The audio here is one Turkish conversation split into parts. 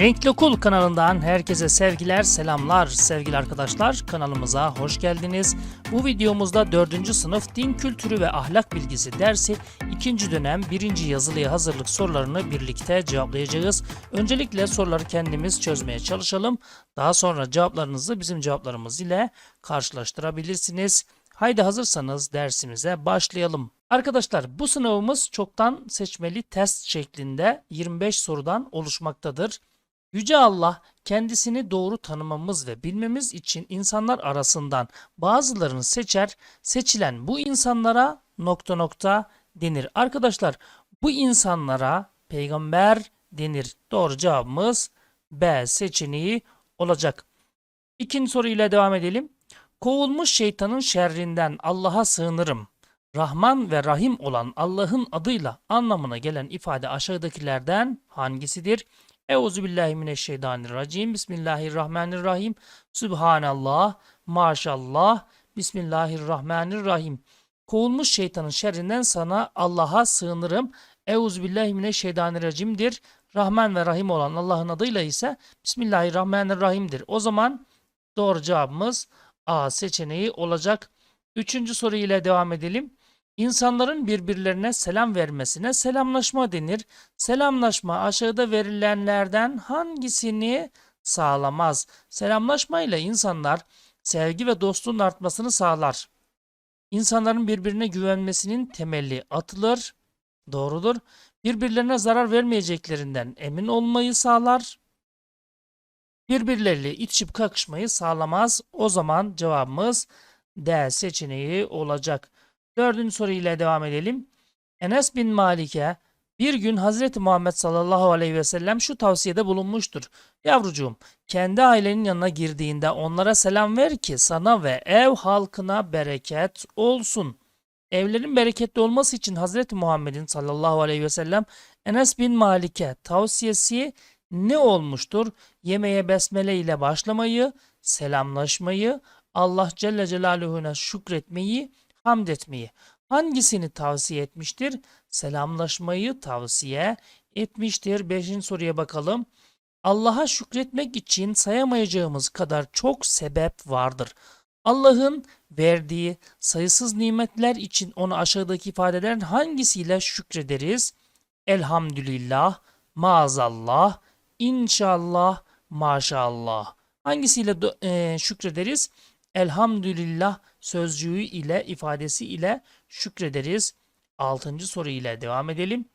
Renkli Okul kanalından herkese sevgiler, selamlar sevgili arkadaşlar. Kanalımıza hoş geldiniz. Bu videomuzda 4. sınıf din kültürü ve ahlak bilgisi dersi 2. dönem 1. yazılıya hazırlık sorularını birlikte cevaplayacağız. Öncelikle soruları kendimiz çözmeye çalışalım. Daha sonra cevaplarınızı bizim cevaplarımız ile karşılaştırabilirsiniz. Haydi hazırsanız dersimize başlayalım. Arkadaşlar bu sınavımız çoktan seçmeli test şeklinde 25 sorudan oluşmaktadır. Yüce Allah kendisini doğru tanımamız ve bilmemiz için insanlar arasından bazılarını seçer. Seçilen bu insanlara nokta nokta denir. Arkadaşlar bu insanlara peygamber denir. Doğru cevabımız B seçeneği olacak. İkinci soruyla devam edelim. Kovulmuş şeytanın şerrinden Allah'a sığınırım. Rahman ve Rahim olan Allah'ın adıyla anlamına gelen ifade aşağıdakilerden hangisidir? Euzubillahimineşşeytanirracim. Bismillahirrahmanirrahim. Subhanallah. Maşallah. Bismillahirrahmanirrahim. Kovulmuş şeytanın şerrinden sana Allah'a sığınırım. Euzubillahimineşşeytanirracim'dir. Rahman ve Rahim olan Allah'ın adıyla ise Bismillahirrahmanirrahim'dir. O zaman doğru cevabımız A seçeneği olacak. Üçüncü soru ile devam edelim. İnsanların birbirlerine selam vermesine selamlaşma denir. Selamlaşma aşağıda verilenlerden hangisini sağlamaz? Selamlaşma ile insanlar sevgi ve dostluğun artmasını sağlar. İnsanların birbirine güvenmesinin temeli atılır. Doğrudur. Birbirlerine zarar vermeyeceklerinden emin olmayı sağlar. Birbirleriyle itişip kakışmayı sağlamaz. O zaman cevabımız D seçeneği olacak. Dördüncü soru ile devam edelim. Enes bin Malik'e bir gün Hazreti Muhammed sallallahu aleyhi ve sellem şu tavsiyede bulunmuştur. Yavrucuğum kendi ailenin yanına girdiğinde onlara selam ver ki sana ve ev halkına bereket olsun. Evlerin bereketli olması için Hazreti Muhammed'in sallallahu aleyhi ve sellem Enes bin Malik'e tavsiyesi ne olmuştur? Yemeğe besmele ile başlamayı, selamlaşmayı, Allah Celle Celaluhu'na şükretmeyi, hamd etmeyi. Hangisini tavsiye etmiştir? Selamlaşmayı tavsiye etmiştir. Beşinci soruya bakalım. Allah'a şükretmek için sayamayacağımız kadar çok sebep vardır. Allah'ın verdiği sayısız nimetler için onu aşağıdaki ifadelerin hangisiyle şükrederiz? Elhamdülillah, maazallah, inşallah, maşallah. Hangisiyle e, şükrederiz? Elhamdülillah sözcüğü ile ifadesi ile şükrederiz. Altıncı soru ile devam edelim.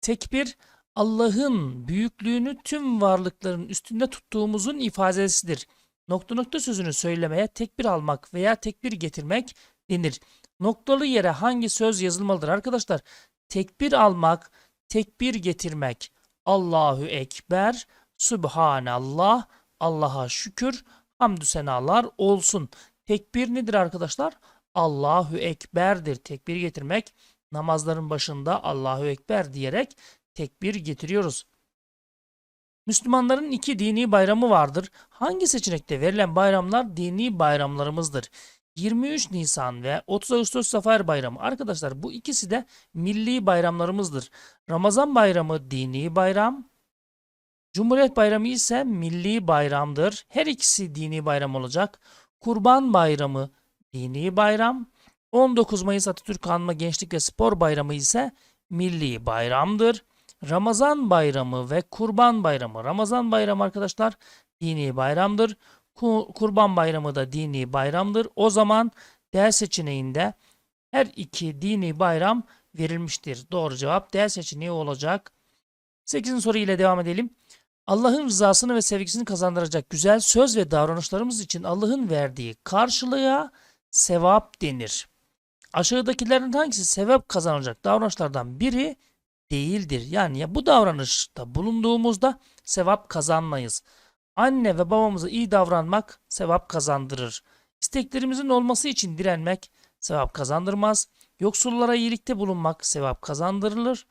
Tekbir Allah'ın büyüklüğünü tüm varlıkların üstünde tuttuğumuzun ifadesidir. Nokta nokta sözünü söylemeye tekbir almak veya tekbir getirmek denir. Noktalı yere hangi söz yazılmalıdır arkadaşlar? Tekbir almak, tekbir getirmek. Allahu Ekber, Subhanallah, Allah'a şükür, hamdü senalar olsun. Tekbir nedir arkadaşlar? Allahu Ekber'dir. Tekbir getirmek namazların başında Allahu Ekber diyerek tekbir getiriyoruz. Müslümanların iki dini bayramı vardır. Hangi seçenekte verilen bayramlar dini bayramlarımızdır? 23 Nisan ve 30 Ağustos Zafer Bayramı. Arkadaşlar bu ikisi de milli bayramlarımızdır. Ramazan Bayramı dini bayram. Cumhuriyet Bayramı ise milli bayramdır. Her ikisi dini bayram olacak. Kurban Bayramı dini bayram. 19 Mayıs Atatürk Anma Gençlik ve Spor Bayramı ise milli bayramdır. Ramazan Bayramı ve Kurban Bayramı. Ramazan Bayramı arkadaşlar dini bayramdır. Ku- Kurban Bayramı da dini bayramdır. O zaman D seçeneğinde her iki dini bayram verilmiştir. Doğru cevap D seçeneği olacak. 8. soru ile devam edelim. Allah'ın rızasını ve sevgisini kazandıracak güzel söz ve davranışlarımız için Allah'ın verdiği karşılığa sevap denir. Aşağıdakilerin hangisi sevap kazanacak davranışlardan biri değildir? Yani ya bu davranışta bulunduğumuzda sevap kazanmayız. Anne ve babamıza iyi davranmak sevap kazandırır. İsteklerimizin olması için direnmek sevap kazandırmaz. Yoksullara iyilikte bulunmak sevap kazandırılır,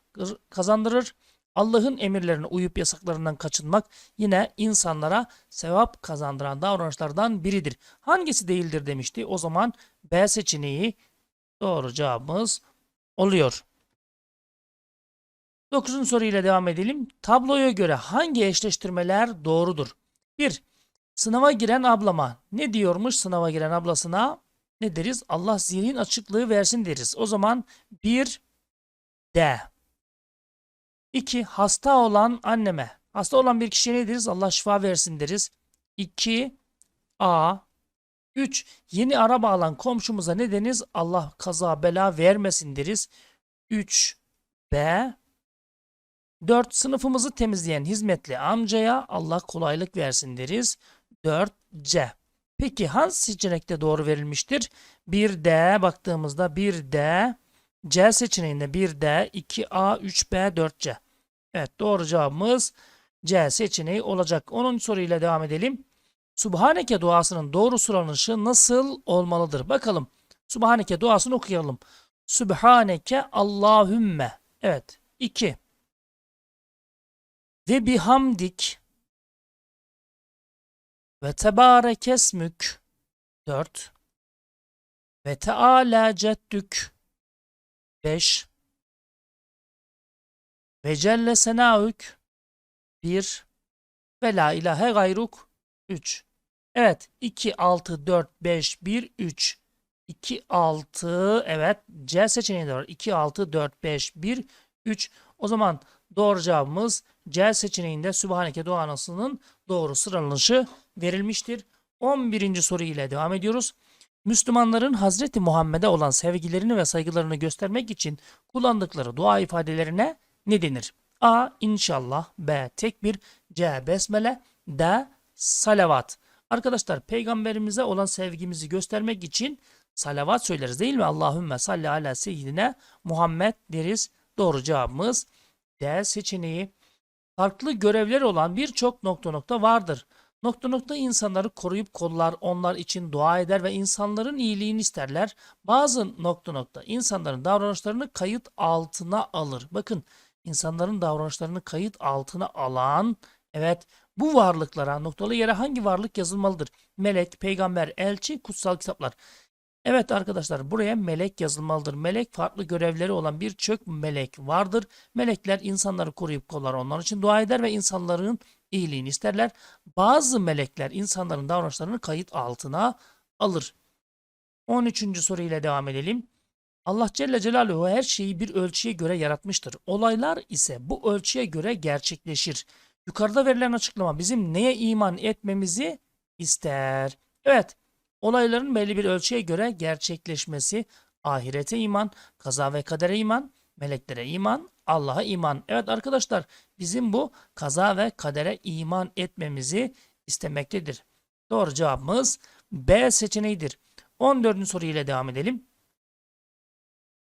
kazandırır. Allah'ın emirlerine uyup yasaklarından kaçınmak yine insanlara sevap kazandıran davranışlardan biridir. Hangisi değildir demişti. O zaman B seçeneği doğru cevabımız oluyor. Dokuzuncu soruyla devam edelim. Tabloya göre hangi eşleştirmeler doğrudur? 1. Sınava giren ablama ne diyormuş sınava giren ablasına? Ne deriz? Allah zihin açıklığı versin deriz. O zaman 1 D. 2. Hasta olan anneme. Hasta olan bir kişiye ne deriz? Allah şifa versin deriz. 2 A. 3. Yeni araba alan komşumuza ne deniz? Allah kaza bela vermesin deriz. 3 B. 4. Sınıfımızı temizleyen hizmetli amcaya Allah kolaylık versin deriz. 4 C. Peki hangi seçenekte doğru verilmiştir? 1D baktığımızda 1D C seçeneğinde 1D, 2A, 3B, 4C. Evet doğru cevabımız C seçeneği olacak. 10. soruyla devam edelim. Subhaneke duasının doğru sıralanışı nasıl olmalıdır? Bakalım. Subhaneke duasını okuyalım. Subhaneke Allahümme. Evet. 2. Ve bihamdik ve tebarekesmük 4. Ve teala ceddük 5. Ve celle senaük 1. Ve la ilahe gayruk 3. Evet 2, 6, 4, 5, 1, 3. 2, 6 evet C seçeneği de var. 2, 6, 4, 5, 1, 3. O zaman doğru cevabımız C seçeneğinde Sübhaneke duasının doğru sıralanışı verilmiştir. 11. soru ile devam ediyoruz. Müslümanların Hazreti Muhammed'e olan sevgilerini ve saygılarını göstermek için kullandıkları dua ifadelerine ne denir? A. İnşallah B. Tekbir C. Besmele D. Salavat. Arkadaşlar peygamberimize olan sevgimizi göstermek için salavat söyleriz değil mi? Allahümme salli ala seyyidine Muhammed deriz. Doğru cevabımız D seçeneği. Farklı görevleri olan birçok nokta nokta vardır. Nokta nokta insanları koruyup kollar, onlar için dua eder ve insanların iyiliğini isterler. Bazı nokta nokta insanların davranışlarını kayıt altına alır. Bakın insanların davranışlarını kayıt altına alan evet bu varlıklara noktalı yere hangi varlık yazılmalıdır? Melek, peygamber, elçi, kutsal kitaplar. Evet arkadaşlar buraya melek yazılmalıdır. Melek farklı görevleri olan birçok melek vardır. Melekler insanları koruyup kollar onlar için dua eder ve insanların iyiliğini isterler. Bazı melekler insanların davranışlarını kayıt altına alır. 13. soru ile devam edelim. Allah Celle Celaluhu her şeyi bir ölçüye göre yaratmıştır. Olaylar ise bu ölçüye göre gerçekleşir. Yukarıda verilen açıklama bizim neye iman etmemizi ister. Evet, olayların belli bir ölçüye göre gerçekleşmesi, ahirete iman, kaza ve kadere iman, meleklere iman, Allah'a iman. Evet arkadaşlar, bizim bu kaza ve kadere iman etmemizi istemektedir. Doğru cevabımız B seçeneğidir. 14. soru ile devam edelim.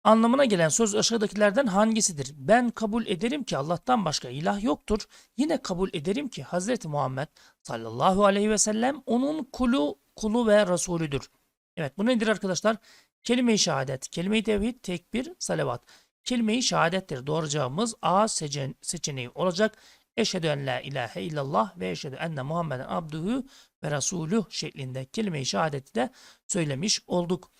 Anlamına gelen söz aşağıdakilerden hangisidir? Ben kabul ederim ki Allah'tan başka ilah yoktur. Yine kabul ederim ki Hazreti Muhammed sallallahu aleyhi ve sellem onun kulu, kulu ve Resulüdür. Evet bu nedir arkadaşlar? Kelime-i şehadet, kelime-i tevhid, tekbir, salavat. Kelime-i şehadettir. Doğru cevabımız A seçen- seçeneği olacak. Eşhedü en la ilahe illallah ve eşhedü enne Muhammeden abduhu ve rasuluh şeklinde kelime-i şehadeti de söylemiş olduk.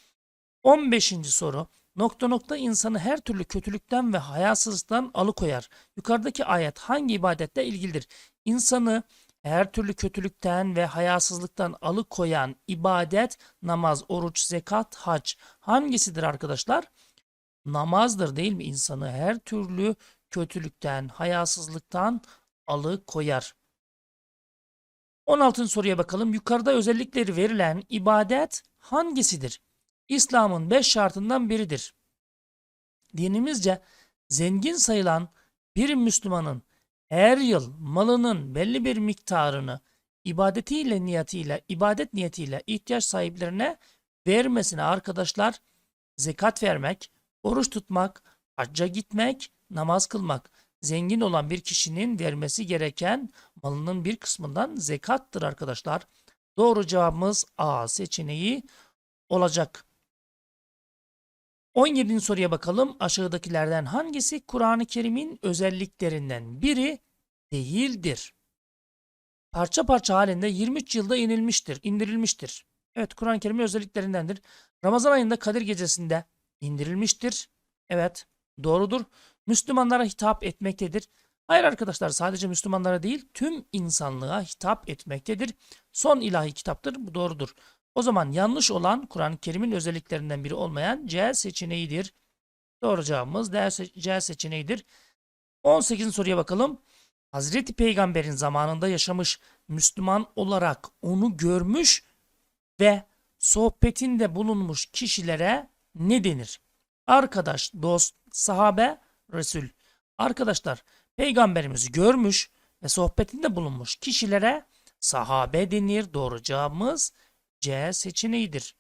15. soru. Nokta nokta insanı her türlü kötülükten ve hayasızlıktan alıkoyar. Yukarıdaki ayet hangi ibadetle ilgilidir? İnsanı her türlü kötülükten ve hayasızlıktan alıkoyan ibadet, namaz, oruç, zekat, hac hangisidir arkadaşlar? Namazdır değil mi? İnsanı her türlü kötülükten, hayasızlıktan alıkoyar. 16. soruya bakalım. Yukarıda özellikleri verilen ibadet hangisidir? İslam'ın beş şartından biridir. Dinimizce zengin sayılan bir Müslümanın her yıl malının belli bir miktarını ibadetiyle niyetiyle, ibadet niyetiyle ihtiyaç sahiplerine vermesine arkadaşlar zekat vermek, oruç tutmak, hacca gitmek, namaz kılmak. Zengin olan bir kişinin vermesi gereken malının bir kısmından zekattır arkadaşlar. Doğru cevabımız A seçeneği olacak. 17. soruya bakalım. Aşağıdakilerden hangisi Kur'an-ı Kerim'in özelliklerinden biri değildir? Parça parça halinde 23 yılda inilmiştir, indirilmiştir. Evet, Kur'an-ı Kerim'in özelliklerindendir. Ramazan ayında Kadir gecesinde indirilmiştir. Evet, doğrudur. Müslümanlara hitap etmektedir. Hayır arkadaşlar sadece Müslümanlara değil tüm insanlığa hitap etmektedir. Son ilahi kitaptır. Bu doğrudur. O zaman yanlış olan Kur'an-ı Kerim'in özelliklerinden biri olmayan C seçeneğidir. Doğru cevabımız C seçeneğidir. 18. soruya bakalım. Hazreti Peygamber'in zamanında yaşamış Müslüman olarak onu görmüş ve sohbetinde bulunmuş kişilere ne denir? Arkadaş, dost, sahabe, Resul. Arkadaşlar peygamberimizi görmüş ve sohbetinde bulunmuş kişilere sahabe denir. Doğru cevabımız C seçeneğidir.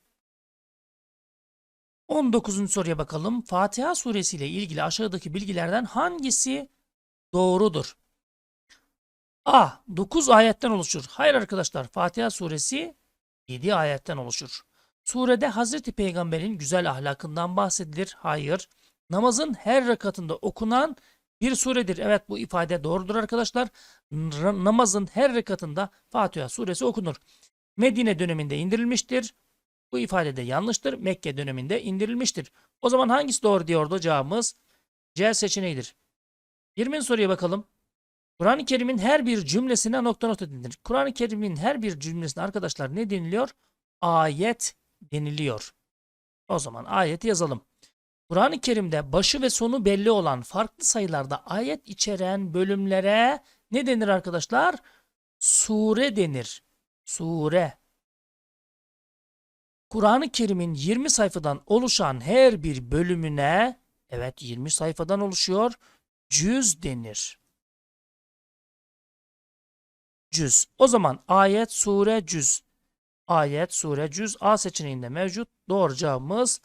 19. soruya bakalım. Fatiha suresi ile ilgili aşağıdaki bilgilerden hangisi doğrudur? A. 9 ayetten oluşur. Hayır arkadaşlar Fatiha suresi 7 ayetten oluşur. Surede Hazreti Peygamber'in güzel ahlakından bahsedilir. Hayır. Namazın her rekatında okunan bir suredir. Evet bu ifade doğrudur arkadaşlar. Namazın her rekatında Fatiha suresi okunur. Medine döneminde indirilmiştir. Bu ifade de yanlıştır. Mekke döneminde indirilmiştir. O zaman hangisi doğru diyordu cevabımız? C seçeneğidir. 20. soruya bakalım. Kur'an-ı Kerim'in her bir cümlesine nokta nokta denilir. Kur'an-ı Kerim'in her bir cümlesine arkadaşlar ne deniliyor? Ayet deniliyor. O zaman ayeti yazalım. Kur'an-ı Kerim'de başı ve sonu belli olan farklı sayılarda ayet içeren bölümlere ne denir arkadaşlar? Sure denir. Sure. Kur'an-ı Kerim'in 20 sayfadan oluşan her bir bölümüne evet 20 sayfadan oluşuyor. Cüz denir. Cüz. O zaman ayet, sure, cüz. Ayet, sure, cüz A seçeneğinde mevcut. Doğru cevabımız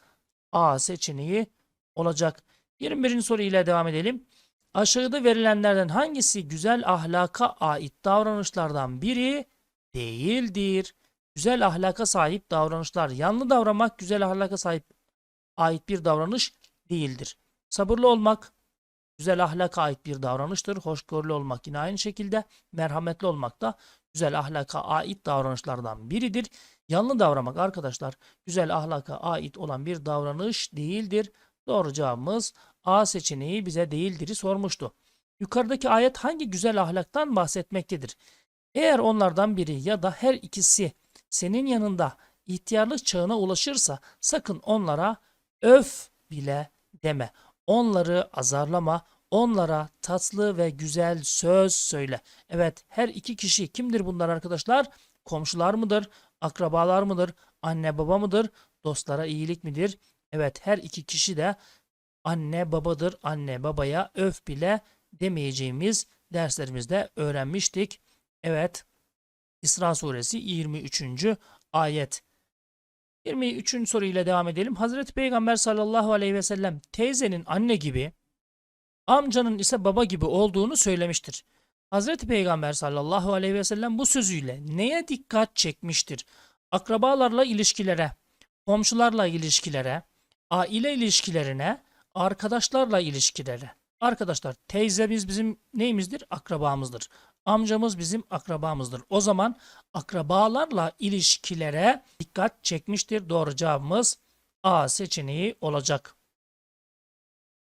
A seçeneği olacak. 21. soru ile devam edelim. Aşağıda verilenlerden hangisi güzel ahlaka ait davranışlardan biri değildir? Güzel ahlaka sahip davranışlar. Yanlı davranmak güzel ahlaka sahip ait bir davranış değildir. Sabırlı olmak güzel ahlaka ait bir davranıştır. Hoşgörülü olmak yine aynı şekilde. Merhametli olmak da güzel ahlaka ait davranışlardan biridir. Yanlı davranmak arkadaşlar güzel ahlaka ait olan bir davranış değildir. Doğru cevabımız A seçeneği bize değildir'i sormuştu. Yukarıdaki ayet hangi güzel ahlaktan bahsetmektedir? Eğer onlardan biri ya da her ikisi senin yanında ihtiyarlık çağına ulaşırsa sakın onlara öf bile deme. Onları azarlama, onlara tatlı ve güzel söz söyle. Evet, her iki kişi kimdir bunlar arkadaşlar? Komşular mıdır? Akrabalar mıdır? Anne baba mıdır? Dostlara iyilik midir? Evet, her iki kişi de anne babadır. Anne babaya öf bile demeyeceğimiz derslerimizde öğrenmiştik. Evet, İsra suresi 23. ayet. 23. soruyla devam edelim. Hazreti Peygamber sallallahu aleyhi ve sellem teyzenin anne gibi, amcanın ise baba gibi olduğunu söylemiştir. Hazreti Peygamber sallallahu aleyhi ve sellem bu sözüyle neye dikkat çekmiştir? Akrabalarla ilişkilere, komşularla ilişkilere, aile ilişkilerine, arkadaşlarla ilişkilere. Arkadaşlar teyzemiz bizim neyimizdir? Akrabamızdır. Amcamız bizim akrabamızdır. O zaman akrabalarla ilişkilere dikkat çekmiştir. Doğru cevabımız A seçeneği olacak.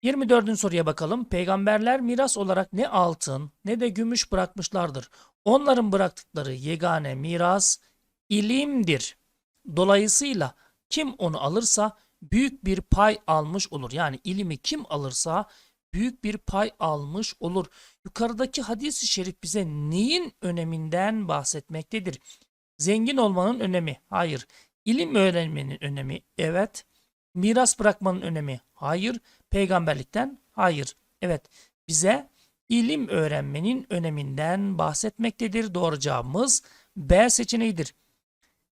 24. soruya bakalım. Peygamberler miras olarak ne altın ne de gümüş bırakmışlardır. Onların bıraktıkları yegane miras ilimdir. Dolayısıyla kim onu alırsa büyük bir pay almış olur. Yani ilimi kim alırsa büyük bir pay almış olur. Yukarıdaki hadis-i şerif bize neyin öneminden bahsetmektedir? Zengin olmanın önemi. Hayır. İlim öğrenmenin önemi. Evet. Miras bırakmanın önemi. Hayır. Peygamberlikten. Hayır. Evet. Bize ilim öğrenmenin öneminden bahsetmektedir. Doğru cevabımız B seçeneğidir.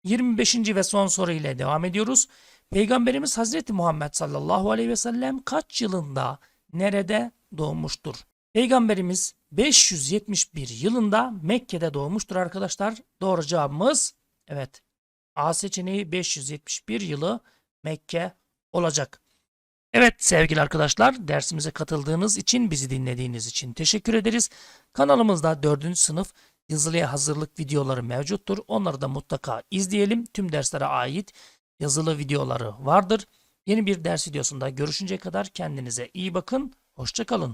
25. ve son soru ile devam ediyoruz. Peygamberimiz Hazreti Muhammed sallallahu aleyhi ve sellem kaç yılında nerede doğmuştur? Peygamberimiz 571 yılında Mekke'de doğmuştur arkadaşlar. Doğru cevabımız evet. A seçeneği 571 yılı Mekke olacak. Evet sevgili arkadaşlar dersimize katıldığınız için bizi dinlediğiniz için teşekkür ederiz. Kanalımızda 4. sınıf yazılıya hazırlık videoları mevcuttur. Onları da mutlaka izleyelim. Tüm derslere ait yazılı videoları vardır. Yeni bir ders videosunda görüşünceye kadar kendinize iyi bakın. Hoşça kalın.